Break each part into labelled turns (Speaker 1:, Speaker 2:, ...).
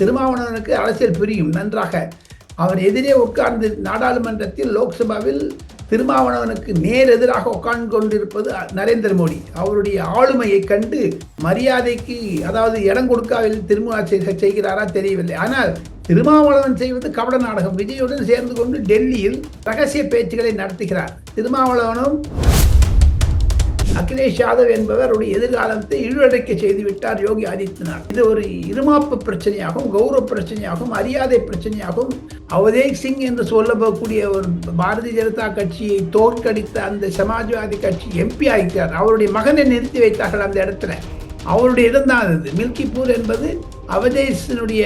Speaker 1: திருமாவளவனுக்கு அரசியல் புரியும். நன்றாக அவர் எதிரே உட்கார்ந்து நாடாளுமன்றத்தில் லோக்சபாவில் திருமாவளவனுக்கு நேர் எதிராக உட்கார்ந்து கொண்டிருப்பது நரேந்திர மோடி. அவருடைய ஆளுமையை கண்டு மரியாதைக்கு அதாவது இடம் கொடுக்காவில் திரும்ப செய்கிறாரா தெரியவில்லை. ஆனால் திருமாவளவன் செய்வது கபட நாடகம். விஜயுடன் சேர்ந்து கொண்டு டெல்லியில் ரகசிய பேச்சுகளை நடத்துகிறார். திருமாவளவனும் அகிலேஷ் யாதவ் என்பவருடைய எதிர்காலத்தை இழுவடைக்க செய்துவிட்டார் யோகி ஆதித்யநாத். இது ஒரு இருமாப்பு பிரச்சனையாகும் கௌரவ பிரச்சனையாகும் மரியாதை பிரச்சனையாகும் அவதேக் சிங் என்று சொல்லப்படக்கூடிய ஒரு பாரதிய ஜனதா கட்சியை தோற்கடித்த அந்த சமாஜ்வாதி கட்சி எம்பி ஆகிட்டார். அவருடைய மகனை நிறுத்தி வைத்தார்கள் அந்த இடத்துல. அவருடைய இடம் தான் அது. மில்கிபூர் என்பது அவதேசனுடைய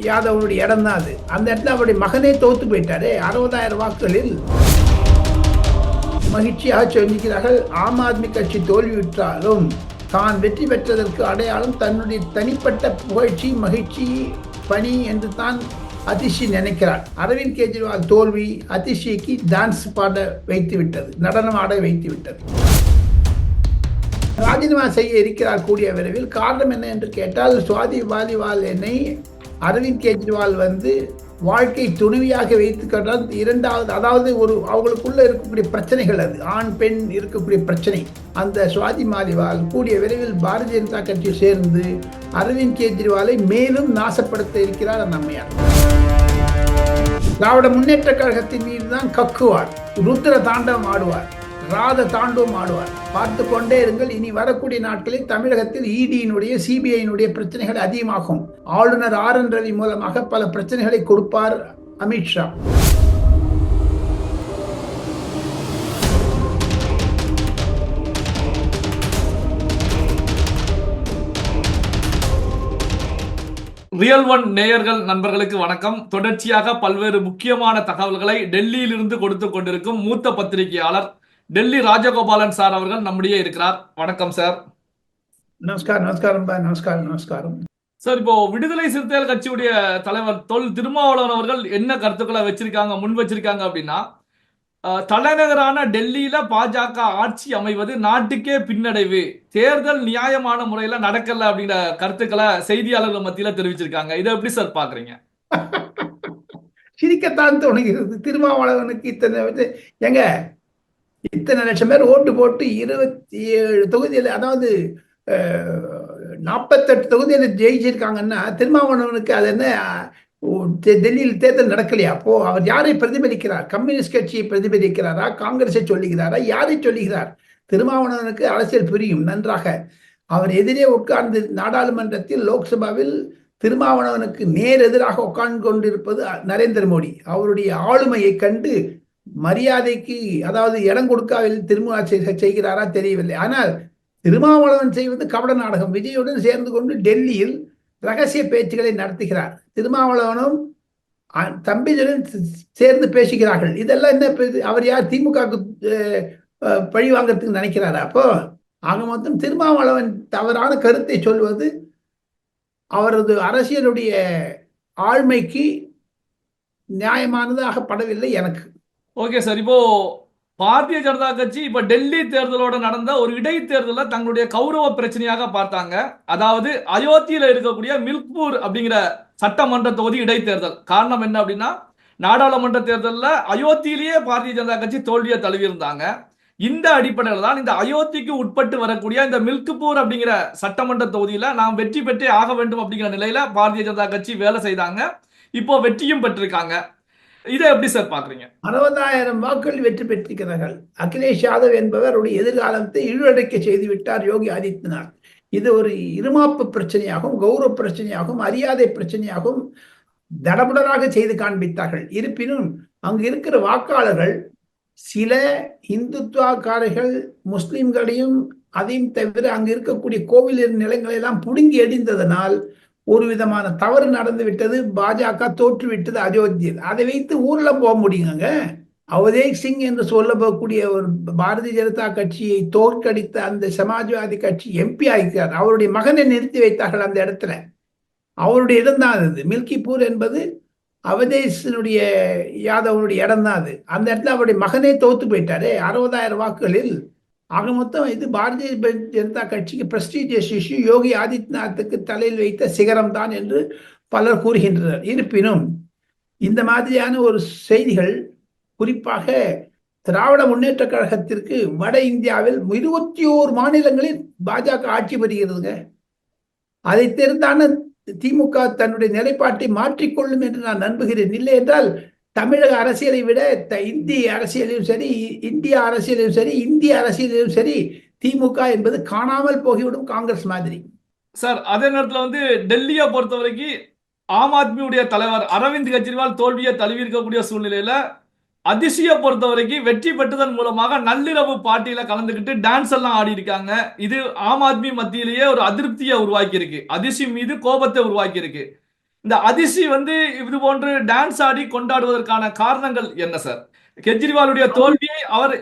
Speaker 1: யாதவனுடைய இடம் தான் அது. அந்த இடத்துல அவருடைய மகனே தோத்து போயிட்டாரு. அறுபதாயிரம் வாக்குகளில் மகிழ்ச்சியாக சொல்லிக்கிறார்கள் ஆம் ஆத்மி கட்சி தோல்வியுற்றாலும் தான் வெற்றி பெற்றதற்கு அடையாளம் தன்னுடைய தனிப்பட்ட புகழ்ச்சி மகிழ்ச்சி பணி என்று தான் அதிஷி நினைக்கிறார். அரவிந்த் கெஜ்ரிவால் தோல்வி அதிஷிக்கு டான்ஸ் பாட வைத்து விட்டது நடனம் ஆட வைத்து விட்டது ராஜினாமா செய்ய இருக்கிறார் கூடிய விரைவில். காரணம் என்ன என்று கேட்டால் சுவாதி வாலிவால் என்னை அரவிந்த் கெஜ்ரிவால் வந்து வாழ்க்கை துணிவியாக கட்டால் இரண்டாவது அதாவது ஒரு அவங்களுக்குள்ள இருக்கக்கூடிய பிரச்சனைகள் அது. ஆண் பெண் இருக்கக்கூடிய பிரச்சனை. அந்த சுவாதி மாலிவால் கூடிய விரைவில் பாரதிய ஜனதா கட்சி சேர்ந்து அரவிந்த் கெஜ்ரிவாலை மேலும் நாசப்படுத்த இருக்கிறார் அந்த அம்மையார். திராவிட முன்னேற்ற கழகத்தின் மீது தான் கக்குவார். ருத்ர தாண்டவம் ஆடுவார். ராத தாண்டவம் ஆடுவார். பார்த்து கொண்டே இருங்கள். இனி வரக்கூடிய நாட்களில் தமிழகத்தில் இடியினுடைய சிபிஐனுடைய பிரச்சனைகள் அதிகமாகும். ஆளுநர் ஆர் என் ரவி மூலமாக பல பிரச்சனைகளை கொடுப்பார் அமித்ஷா
Speaker 2: ரியல் ஒன் நேயர்கள் நண்பர்களுக்கு வணக்கம். தொடர்ச்சியாக பல்வேறு முக்கியமான தகவல்களை டெல்லியில் இருந்து கொடுத்து கொண்டிருக்கும் மூத்த பத்திரிகையாளர் டெல்லி ராஜகோபாலன் சார் அவர்கள் நம்முடைய இருக்கிறார். வணக்கம் சார்.
Speaker 1: நமஸ்காரம் நமஸ்காரம் நமஸ்காரம் நமஸ்காரம்.
Speaker 2: சார் இப்போ விடுதலை சிறுத்தைகள் கட்சியுடைய தலைவர் தொல் திருமாவளவன் அவர்கள் என்ன கருத்துக்களை வச்சிருக்காங்க முன் வச்சிருக்காங்க அப்படின்னா தலைநகரான டெல்லியில பாஜக ஆட்சி அமைவது நாட்டுக்கே பின்னடைவு தேர்தல் நியாயமான முறையில நடக்கல அப்படிங்கிற கருத்துக்களை செய்தியாளர்கள் மத்தியில தெரிவிச்சிருக்காங்க. இதை எப்படி சார் பாக்குறீங்க?
Speaker 1: சிரிக்கத்தான் தோணுகிறது. திருமாவளவனுக்கு இத்தனை வந்து எங்க இத்தனை லட்சம் பேர் ஓட்டு போட்டு இருபத்தி ஏழு தொகுதியில் அதாவது நாற்பத்தெட்டு தொகுதியில் ஜெயிச்சிருக்காங்கன்னா திருமாவளவனுக்கு அது என்ன டெ- டெல்லியில் தேர்தல் நடக்கலையா? அப்போ அவர் யாரை பிரதிபலிக்கிறார்? கம்யூனிஸ்ட் கட்சியை பிரதிபலிக்கிறாரா? காங்கிரஸை சொல்லுகிறாரா? யாரை சொல்லுகிறார்? திருமாவளவனுக்கு அரசியல் புரியும். நன்றாக. அவர் எதிரே உட்கார்ந்து நாடாளுமன்றத்தில் லோக்சபாவில் திருமாவளவனுக்கு நேர் எதிராக உட்கார்ந்து கொண்டிருப்பது நரேந்திர மோடி. அவருடைய ஆளுமையை கண்டு மரியாதைக்கு அதாவது இடம் கொடுக்காவில் திரும்ப செய்கிறாரா தெரியவில்லை. ஆனால் திருமாவளவன் செய்வது கபட நாடகம். விஜயுடன் சேர்ந்து கொண்டு டெல்லியில் ரகசிய பேச்சுகளை நடத்துகிறார். திருமாவளவனும் அ- சேர்ந்து பேசுகிறார்கள். இதெல்லாம் என்ன அவர் யார்? திமுகவுக்கு பழி வாங்கறதுக்கு நினைக்கிறாரா? அப்போ ஆக மொத்தம் திருமாவளவன் தவறான கருத்தை சொல்வது அவரது அரசியலுடைய ஆழ்மைக்கு நியாயமானதாக படவில்லை எனக்கு.
Speaker 2: Okay sir. இப்போ பாரதிய ஜனதா கட்சி இப்ப டெல்லி தேர்தலோட நடந்த ஒரு இடைத்தேர்தலில் தங்களுடைய கௌரவ பிரச்சனையாக பார்த்தாங்க. அதாவது அயோத்தியில இருக்கக்கூடிய மில்க்பூர் அப்படிங்கிற சட்டமன்ற தொகுதி இடைத்தேர்தல். காரணம் என்ன அப்படின்னா நாடாளுமன்ற தேர்தலில் அயோத்தியிலேயே பாரதிய ஜனதா கட்சி தோல்வியை தழுவியிருந்தாங்க. இந்த அடிப்படையில் தான் இந்த அயோத்திக்கு உட்பட்டு வரக்கூடிய இந்த மில்க்பூர் அப்படிங்கிற சட்டமன்ற தொகுதியில நாம் வெற்றி பெற்றே ஆக வேண்டும் அப்படிங்கிற நிலையில பாரதிய ஜனதா கட்சி வேலை செய்தாங்க. இப்போ வெற்றியும் பெற்றிருக்காங்க. இதை எப்படி சார் பாக்குறீங்க
Speaker 1: அறுபதாயிரம் வாக்குகள் வெற்றி பெற்றிருக்கிறார்கள். அகிலேஷ் யாதவ் என்பவருடைய எதிர்காலத்தை இழுவடைக்க செய்துவிட்டார் யோகி ஆதித்யநாத். இது ஒரு இருமாப்பு பிரச்சனையாகும் கௌரவ பிரச்சனையாகும் மரியாதை பிரச்சனையாகும் தடபுடராக செய்து காண்பித்தார்கள். இருப்பினும் அங்கு இருக்கிற வாக்காளர்கள் சில இந்துத்துவக்காரர்கள் முஸ்லிம்களையும் அதையும் தவிர அங்கு இருக்கக்கூடிய கோவில் நிலங்களை எல்லாம் புடுங்கி எடிந்ததனால் ஒரு விதமான தவறு நடந்து விட்டது பாஜக தோற்று விட்டது அயோத்தியில். அதை வைத்து ஊர்ல போக முடியுங்க அவதேக் சிங் என்று சொல்லக்கூடிய ஒரு பாரதிய ஜனதா கட்சியை தோற்கடித்த அந்த சமாஜ்வாதி கட்சி எம்பி ஆகிறார் அவருடைய மகனை நிறுத்தி வைத்தார்கள் அந்த இடத்துல. அவருடைய இடம்தான் அது. மில்கிபூர் என்பது அவதேசனுடைய யாதவனுடைய இடம்தான் அது. அந்த இடத்துல அவருடைய மகனே தோத்து போயிட்டாரு. அறுபதாயிரம் வாக்குகளில் ஆக மொத்தம் இது பாரதிய ஜனதா கட்சிக்கு பிரஸ்டீஜியஸ் இஷ்யூ யோகி ஆதித்யநாத்துக்கு தலையில் வைத்த சிகரம் தான் என்று பலர் கூறுகின்றனர். இருப்பினும் இந்த மாதிரியான ஒரு செய்திகள் குறிப்பாக திராவிட முன்னேற்ற கழகத்திற்கு வட இந்தியாவில் இருபத்தி ஓரு மாநிலங்களில் பாஜக ஆட்சி பெறுகிறதுங்க. அதை தெரிந்தான திமுக தன்னுடைய நிலைப்பாட்டை மாற்றிக்கொள்ளும் என்று நான் நம்புகிறேன். இல்லை என்றால் தமிழக அரசியலை விட த- இந்திய அரசியலையும் சரி இந்திய அரசியலையும் சரி இந்திய அரசியலையும் சரி திமுக என்பது காணாமல் போகிவிடும் காங்கிரஸ் மாதிரி.
Speaker 2: சார் அதே நேரத்துல வந்து டெல்லியை பொறுத்த வரைக்கும் ஆம் ஆத்மியுடைய தலைவர் அரவிந்த் கெஜ்ரிவால் தோல்வியை தழுவி இருக்கக்கூடிய சூழ்நிலையில அதிசயம் பொறுத்த வரைக்கும் வெற்றி பெற்றதன் மூலமாக நள்ளிரவு பாட்டியில கலந்துக்கிட்டு டான்ஸ் எல்லாம் ஆடி இருக்காங்க. இது ஆம் ஆத்மி மத்தியிலேயே ஒரு அதிருப்தியை உருவாக்கி இருக்கு அதிர்ச்சி மீது கோபத்தை உருவாக்கி இருக்கு இந்த அதிசி வந்து இது போன்று டான்ஸ் ஆடி கொண்டாடுவதற்கான காரணங்கள் என்ன சார் கெஜ்ரிவாலுடைய தோல்வியை அவர்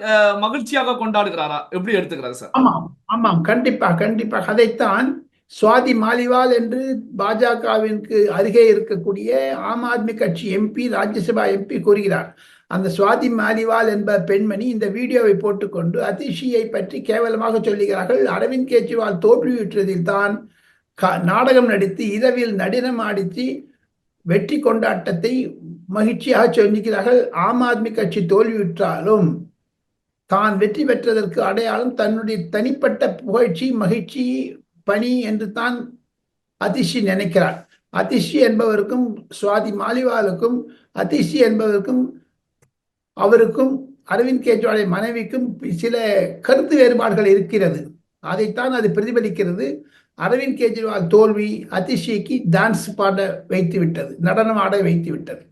Speaker 2: மகிழ்ச்சியாக கொண்டாடுகிறாரா? எப்படி எடுத்துக்கிறாரு சார்
Speaker 1: ஆமாம் ஆமாம். கண்டிப்பா கண்டிப்பாக அதைத்தான் சுவாதி மாலிவால் என்று பாஜகவிற்கு அருகே இருக்கக்கூடிய ஆம் ஆத்மி கட்சி எம்பி ராஜ்யசபா எம்பி கூறுகிறார். அந்த சுவாதி மாலிவால் என்ப பெண்மணி இந்த வீடியோவை போட்டுக்கொண்டு அதிஷியை பற்றி கேவலமாக சொல்லுகிறார்கள். அரவிந்த் கெஜ்ரிவால் தோல்வியுற்றதில் தான் நாடகம் நடித்து இரவில் நடனம் ஆடித்து வெற்றி கொண்டாட்டத்தை மகிழ்ச்சியாக சொல்லிக்கிறார்கள் ஆம் ஆத்மி கட்சி தோல்வியுற்றாலும் தான் வெற்றி பெற்றதற்கு அடையாளம் தன்னுடைய தனிப்பட்ட புகழ்ச்சி மகிழ்ச்சி பணி என்று தான் அதிஷி நினைக்கிறார். அதிஷி என்பவருக்கும் சுவாதி மாலிவாலுக்கும் அதிஷி என்பவருக்கும் அவருக்கும் அரவிந்த் கெஜ்ரிவாலை மனைவிக்கும் சில கருத்து வேறுபாடுகள் இருக்கிறது. அதைத்தான் அது பிரதிபலிக்கிறது. அரவிந்த் கெஜ்ரிவால் தோல்வி அதிஷிக்கு டான்ஸ் பாட வைத்து விட்டது நடனம் ஆட வைத்து விட்டது.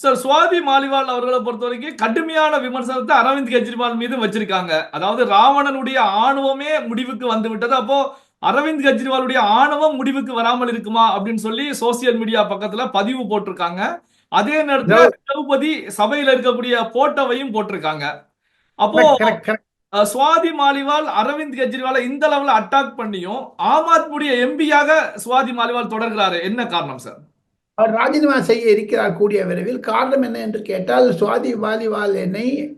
Speaker 2: சார் சுவாதி மாலிவால் அவர்களை பொறுத்த வரைக்கும் கடுமையான விமர்சனத்தை அரவிந்த் கெஜ்ரிவால் மீது வச்சிருக்காங்க. அதாவது ராவணனுடைய ஆணவமே முடிவுக்கு வந்து விட்டது. அப்போ அரவிந்த் கெஜ்ரிவாலுடைய ஆணவம் முடிவுக்கு வராமல் இருக்குமா அப்படின்னு சொல்லி சோசியல் மீடியா பக்கத்துல பதிவு போட்டிருக்காங்க. அதே நேரத்துல திரௌபதி சபையில இருக்கக்கூடிய போட்டோவையும் போட்டிருக்காங்க. அப்போ சுவாதி மாலிவால் அரவிந்த் கெஜ்ரிவாலை இந்த லெவல்ல அட்டாக் பண்ணியும் ஆம் ஆத்மியுடைய எம்பியாக சுவாதி மாலிவால் தொடர்கிறாரு. என்ன காரணம் சார்
Speaker 1: அவர் ராஜினாமா செய்ய இருக்கிறார் கூடிய விரைவில். காரணம் என்ன என்று கேட்டால் சுவாதி மாலிவால் என்னை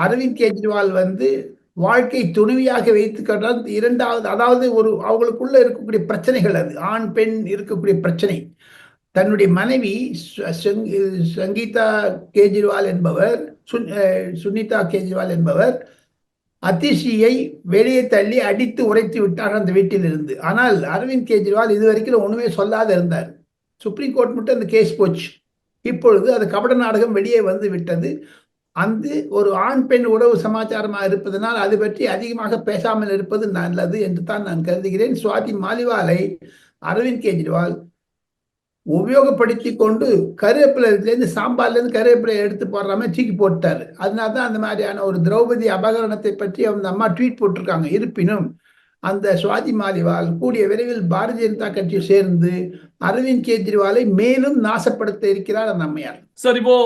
Speaker 1: அரவிந்த் கெஜ்ரிவால் வந்து வாழ்க்கை துணிவியாக வைத்துக்கொண்டால் இரண்டாவது அதாவது ஒரு அவங்களுக்குள்ள இருக்கக்கூடிய பிரச்சனைகள் அது. ஆண் பெண் இருக்கக்கூடிய பிரச்சனை. தன்னுடைய மனைவி சங்- சங்கீதா கேஜ்ரிவால் என்பவர் சுனிதா கேஜ்ரிவால் என்பவர் அதிஷியை வெளியே தள்ளி அடித்து உடைத்து விட்டார் அந்த வீட்டில் இருந்து ஆனால் அரவிந்த் கெஜ்ரிவால் இதுவரைக்கும் ஒன்றுமே சொல்லாத இருந்தார். சுப்ரீம் கோர்ட் மட்டும் அந்த கேஸ் போச்சு. இப்பொழுது அது கபட நாடகம் வெளியே வந்து விட்டது. அந்த ஒரு ஆண் பெண் உறவு சமாச்சாரமாக இருப்பதனால் அது பற்றி அதிகமாக பேசாமல் இருப்பது நல்லது என்று தான் நான் கருதுகிறேன். சுவாதி மாலிவாலை அரவிந்த் கெஜ்ரிவால் உபயோகப்படுத்தி கொண்டு கருவேப்பிலேருந்து சாம்பார்லேருந்து கருவேப்பிலை எடுத்து போடுற மாதிரி தூக்கி போட்டாரு அதனால தான் அந்த மாதிரியான ஒரு திரௌபதி அபகரணத்தை பற்றி அந்த அம்மா ட்வீட் போட்டிருக்காங்க. இருப்பினும் அந்த சுவாதி மாலிவால் கூடிய விரைவில் பாரதிய ஜனதா கட்சி சேர்ந்து அரவிந்த் கெஜ்ரிவாலை மேலும் நாசப்படுத்த இருக்கிறார் அந்த அம்மையார்.
Speaker 2: சார் இப்போ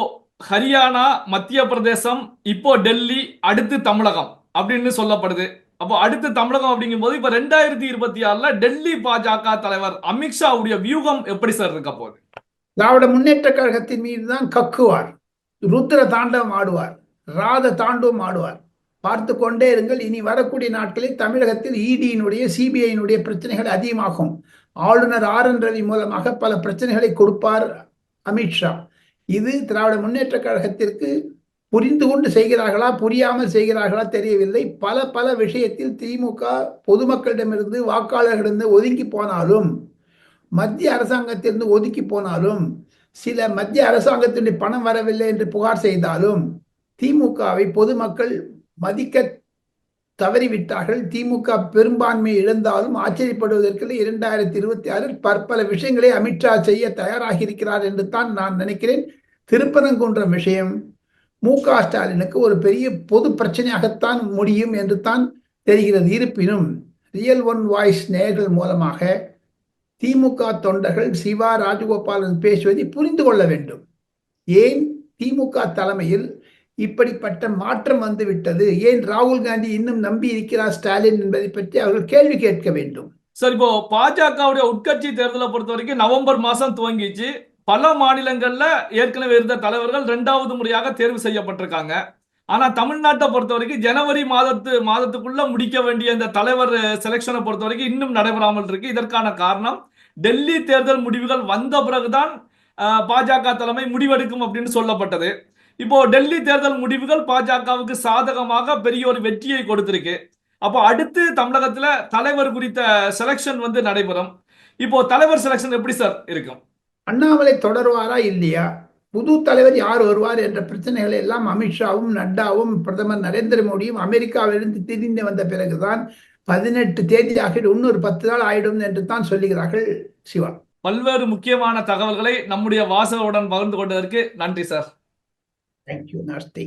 Speaker 2: ஹரியானா மத்திய பிரதேசம் இப்போ டெல்லி அடுத்து தமிழகம் அப்படின்னு சொல்லப்படுது. அப்போ அடுத்து தமிழகம் அப்படிங்கும் போது இப்ப ரெண்டாயிரத்தி இருபத்தி ஆறுல டெல்லி பாஜக தலைவர் அமித்ஷாவுடைய வியூகம் எப்படி சார் இருக்க போகுது?
Speaker 1: திராவிட முன்னேற்ற கழகத்தின் மீது தான் கக்குவார். ருத்ர தாண்டவம் ஆடுவார். ராத தாண்டவம் ஆடுவார். பார்த்து கொண்டே இருங்கள் இனி வரக்கூடிய நாட்களில் தமிழகத்தில் இடியினுடைய சிபிஐயினுடைய பிரச்சனைகள் அதிகமாகும். ஆளுநர் ஆர் என் ரவி மூலமாக பல பிரச்சனைகளை கொடுப்பார் அமித்ஷா இது திராவிட முன்னேற்ற கழகத்திற்கு புரிந்து கொண்டு செய்கிறார்களா புரியாமல் செய்கிறார்களா தெரியவில்லை. பல பல விஷயத்தில் திமுக பொதுமக்களிடமிருந்து வாக்காளர்களிடமிருந்து ஒதுங்கி போனாலும் மத்திய அரசாங்கத்திலிருந்து ஒதுக்கி போனாலும் சில மத்திய அரசாங்கத்தினுடைய பணம் வரவில்லை என்று புகார் செய்தாலும் திமுகவை பொதுமக்கள் மதிக்க தவறிவிட்டார்கள். திமுக பெரும்பான்மை இழந்தாலும் ஆச்சரியப்படுவதற்கு இரண்டாயிரத்தி இருபத்தி ஆறில் பற்பல விஷயங்களை அமித்ஷா செய்ய தயாராகி இருக்கிறார் என்று தான் நான் நினைக்கிறேன். திருப்பரங்குன்றம் விஷயம். மு க ஸ்டாலினுக்கு ஒரு பெரிய பொது பிரச்சனையாகத்தான் முடியும் என்று தான் தெரிகிறது. இருப்பினும் ரியல் ஒன் வாய்ஸ் நேயர்கள் மூலமாக திமுக தொண்டர்கள் சிவா ராஜகோபாலன் பேசுவதை புரிந்து கொள்ள வேண்டும். ஏன் திமுக தலைமையில் இப்படிப்பட்ட மாற்றம் வந்துவிட்டது? ஏன் ராகுல் காந்தி இன்னும் நம்பி இருக்கிறார் ஸ்டாலின் என்பதை பற்றி அவர்கள் கேள்வி கேட்க வேண்டும்.
Speaker 2: சார் இப்போ பாஜகவுடைய உட்கட்சி தேர்தலை பொறுத்த வரைக்கும் நவம்பர் மாசம் துவங்கிச்சு. பல மாநிலங்கள்ல ஏற்கனவே இருந்த தலைவர்கள் இரண்டாவது முறையாக தேர்வு செய்யப்பட்டிருக்காங்க. ஆனா தமிழ்நாட்டை பொறுத்த வரைக்கும் ஜனவரி மாதத்து மாதத்துக்குள்ள முடிக்க வேண்டிய இந்த தலைவர் செலெக்ஷனை பொறுத்த வரைக்கும் இன்னும் நடைபெறாமல் இருக்கு. இதற்கான காரணம் டெல்லி தேர்தல் முடிவுகள் வந்த பிறகுதான் பாஜக தலைமை முடிவெடுக்கும் அப்படின்னு சொல்லப்பட்டது. இப்போ டெல்லி தேர்தல் முடிவுகள் பாஜகவுக்கு சாதகமாக பெரிய ஒரு வெற்றியை கொடுத்திருக்கு. அப்போ அடுத்து தமிழகத்துல தலைவர் குறித்த செலெக்ஷன் வந்து நடைபெறும். இப்போ தலைவர் செலெக்ஷன் எப்படி சார் இருக்கும்?
Speaker 1: அண்ணாமலை தொடருவாரா இல்லையா? புது தலைவர் யார் வருவார் என்ற பிரச்சனைகளை எல்லாம் அமித்ஷாவும் நட்டாவும் பிரதமர் நரேந்திர மோடியும் அமெரிக்காவிலிருந்து திரிந்து வந்த பிறகுதான் பதினெட்டு தேதி ஆகிடும் இன்னொரு பத்து நாள் ஆயிடும் என்று தான் சொல்லுகிறார்கள் சிவா.
Speaker 2: பல்வேறு முக்கியமான தகவல்களை நம்முடைய வாசகருடன் பகிர்ந்து கொண்டதற்கு நன்றி சார்.
Speaker 1: தேங்க்யூ நாஸ்தி